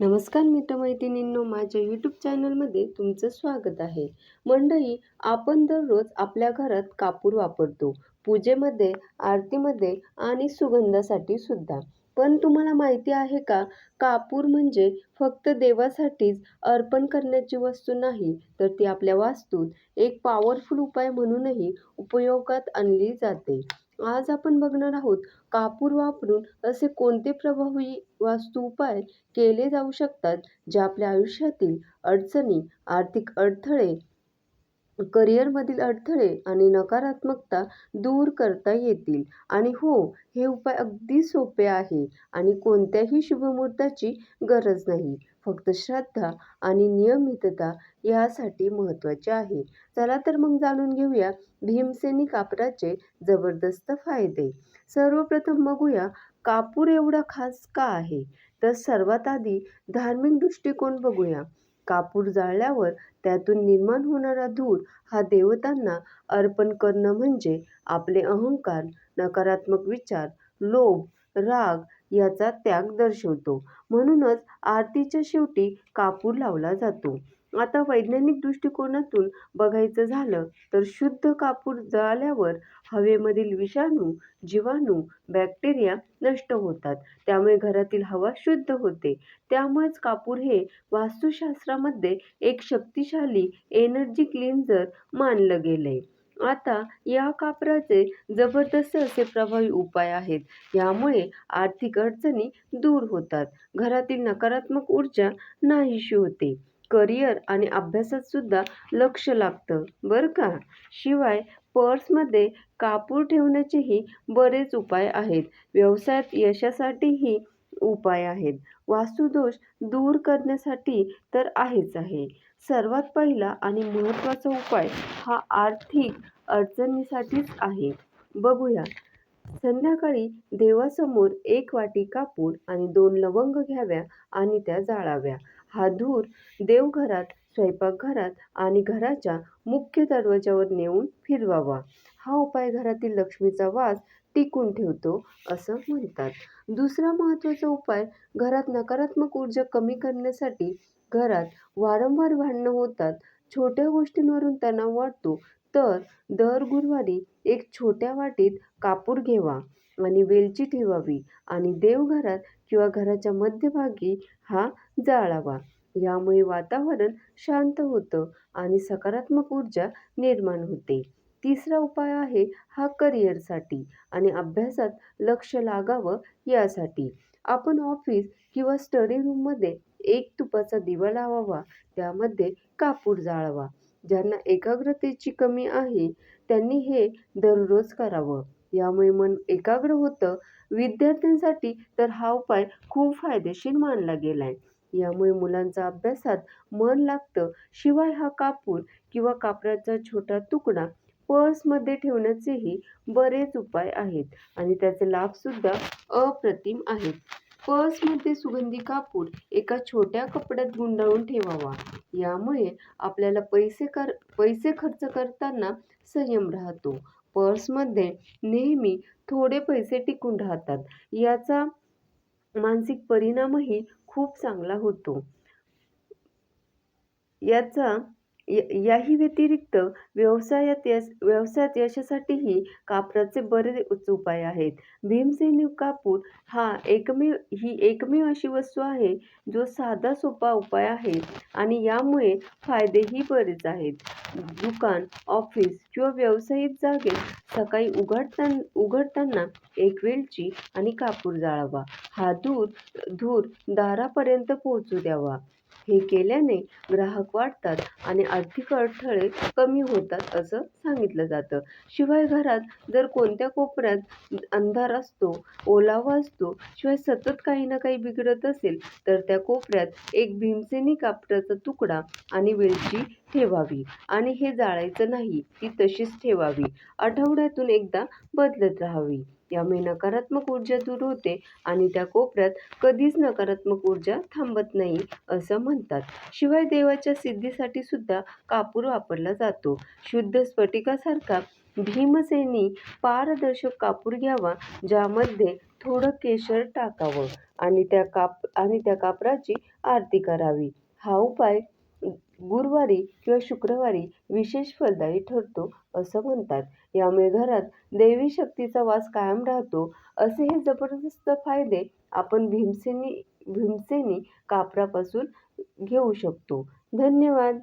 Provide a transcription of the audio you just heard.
नमस्कार मित्रमैत्रिणींनो माझ्या यूट्यूब चॅनलमध्ये तुमचं स्वागत आहे. मंडळी आपण दररोज आपल्या घरात कापूर वापरतो. पूजेमध्ये आरतीमध्ये आणि सुगंधासाठी सुद्धा. पण तुम्हाला माहिती आहे का कापूर म्हणजे फक्त देवासाठीच अर्पण करण्याची वस्तू नाही तर ती आपल्या वास्तूत एक पॉवरफुल उपाय म्हणूनही उपयोगात आणली जाते. आज आपण बघणार आहोत कापूर वापरून असे कोणते प्रभावी वास्तू उपाय केले जाऊ शकतात जे आपल्या आयुष्यातील अडचणी आर्थिक अडथळे करिअरमधील अडथळे आणि नकारात्मकता दूर करता येतील? आणि हो हे उपाय अगदी सोपे आहे आणि कोणत्याही शुभमुहूर्ताची गरज नाही. फक्त श्रद्धा आणि नियमितता यासाठी महत्त्वाचे आहे. चला तर मग जाणून घेऊया भीमसेनी कापराचे जबरदस्त फायदे. सर्वप्रथम बघूया कापूर एवढा खास का आहे? तर सर्वात आधी धार्मिक दृष्टिकोन बघूया. कापूर जाळल्यावर त्यातून निर्माण होणारा धूर हा देवतांना अर्पण करणं म्हणजे आपले अहंकार नकारात्मक विचार लोभ राग याचा त्याग दर्शवतो. म्हणूनच आरतीच्या शेवटी कापूर लावला जातो. आता वैज्ञानिक दृष्टिकोनातून बघायचं झालं तर शुद्ध कापूर जळाल्यावर हवेमधील विषाणू जीवाणू बॅक्टेरिया नष्ट होतात. त्यामुळे घरातील हवा शुद्ध होते. त्यामुळेच कापूर हे वास्तुशास्त्रामध्ये एक शक्तिशाली एनर्जी क्लिन्झर मानलं गेलंय. आता या कापराचे जबरदस्त असे प्रभावी उपाय आहेत. यामुळे आर्थिक अडचणी दूर होतात. घरातील नकारात्मक ऊर्जा नाहीशी होते. करिअर आणि अभ्यासात सुद्धा लक्ष लागतं. बरं का? शिवाय पर्समध्ये कापूर ठेवण्याचेही बरेच उपाय आहेत. व्यवसायात यशासाठीही उपाय आहेत. वास्तुदोष दूर करण्यासाठी तर आहेच आहे. सर्वात पहिला आणि महत्त्वाचा उपाय हा आर्थिक अडचणीसाठीच आहे. बघूया. संध्याकाळी देवासमोर एक वाटी कापूर आणि दोन लवंग घ्याव्या आणि त्या जाळाव्या. हा धूर देवघरात स्वयंपाकघरात आणि घराच्या मुख्य दरवाजावर नेऊन फिरवावा. हा उपाय घरातील लक्ष्मीचा वास टिकून ठेवतो असं म्हणतात. दुसरा महत्त्वाचा उपाय घरात नकारात्मक ऊर्जा कमी करण्यासाठी घरात वारंवार भांडणं होतात. छोट्या गोष्टींवरून तणाव वाढतो. तर दर गुरुवारी एक छोट्या वाटीत कापूर घ्यावा आणि वेलची ठेवावी आणि देवघरात किंवा घराच्या मध्यभागी हा जाळावा. यामुळे वातावरण शांत होतं आणि सकारात्मक ऊर्जा निर्माण होते. तिसरा उपाय आहे हा करिअरसाठी आणि अभ्यासात लक्ष लागावं यासाठी. आपण ऑफिस किंवा स्टडी रूममध्ये एक तुपाचा दिवा लावावा त्यामध्ये कापूर जाळवा. ज्यांना एकाग्रतेची कमी आहे त्यांनी हे दररोज करावं. यामुळे मन एकाग्र होतं. विद्यार्थ्यांसाठी तर हा उपाय खूप फायदेशीर मानला गेला आहे यामुळे मुलांचा अभ्यासात मन लागतं. शिवाय हा कापूर किंवा कापराचा छोटा तुकडा पर्समध्ये ठेवण्याचेही बरेच उपाय आहेत आणि त्याचे लाभसुद्धा अप्रतिम आहेत. पर्समध्ये सुगंधी कापूर एका छोट्या कपड्यात गुंडाळून ठेवावा. यामुळे आपल्याला पैसे कर पैसे खर्च करताना संयम राहतो. पर्समध्ये नेहमी थोडे पैसे टिकून राहतात. याचा मानसिक परिणामही खूप चांगला होतो. याचा याही व्यतिरिक्त व्यवसायात यश व्यवसायात यशासाठीही कापराचे बरेच उपाय आहेत. भीमसेनी कापूर हा एकमेव ही एकमेव अशी वस्तू आहे जो साधा सोपा उपाय आहे आणि यामुळे फायदेही बरेच आहेत. दुकान ऑफिस किंवा व्यावसायिक जागेत सकाळी उघडताना उघडताना एक वेलची आणि कापूर जाळावा. हा धूर धूर दारापर्यंत पोहोचू द्यावा. हे केल्याने ग्राहक वाढतात आणि आर्थिक अडथळे कमी होतात असं सांगितलं जातं. शिवाय घरात जर कोणत्या कोपऱ्यात अंधार असतो ओलावा असतो शिवाय सतत काही ना काही बिघडत असेल तर त्या कोपऱ्यात एक भीमसेनी कापडाचा तुकडा आणि वेलची ठेवावी. आणि हे जाळायचं नाही ती तशीच ठेवावी. आठवड्यातून एकदा बदलत राहावी. यामुळे नकारात्मक ऊर्जा दूर होते आणि त्या कोपऱ्यात कधीच नकारात्मक ऊर्जा थांबत नाही असं म्हणतात. शिवाय देवाच्या सिद्धीसाठी सुद्धा कापूर वापरला जातो. शुद्ध स्फटिकासारखा भीमसेनी पारदर्शक कापूर घ्यावा ज्यामध्ये थोडं केशर टाकावं आणि त्या काप आणि त्या कापराची आरती करावी. हा उपाय गुरुवारी किंवा शुक्रवारी विशेष फलदायी ठरतो असं म्हणतात. यामुळे घरात देवी शक्तीचा वास कायम राहतो असे हे जबरदस्त फायदे आपण भीमसेनी भीमसेनी कापरापासून घेऊ शकतो. धन्यवाद.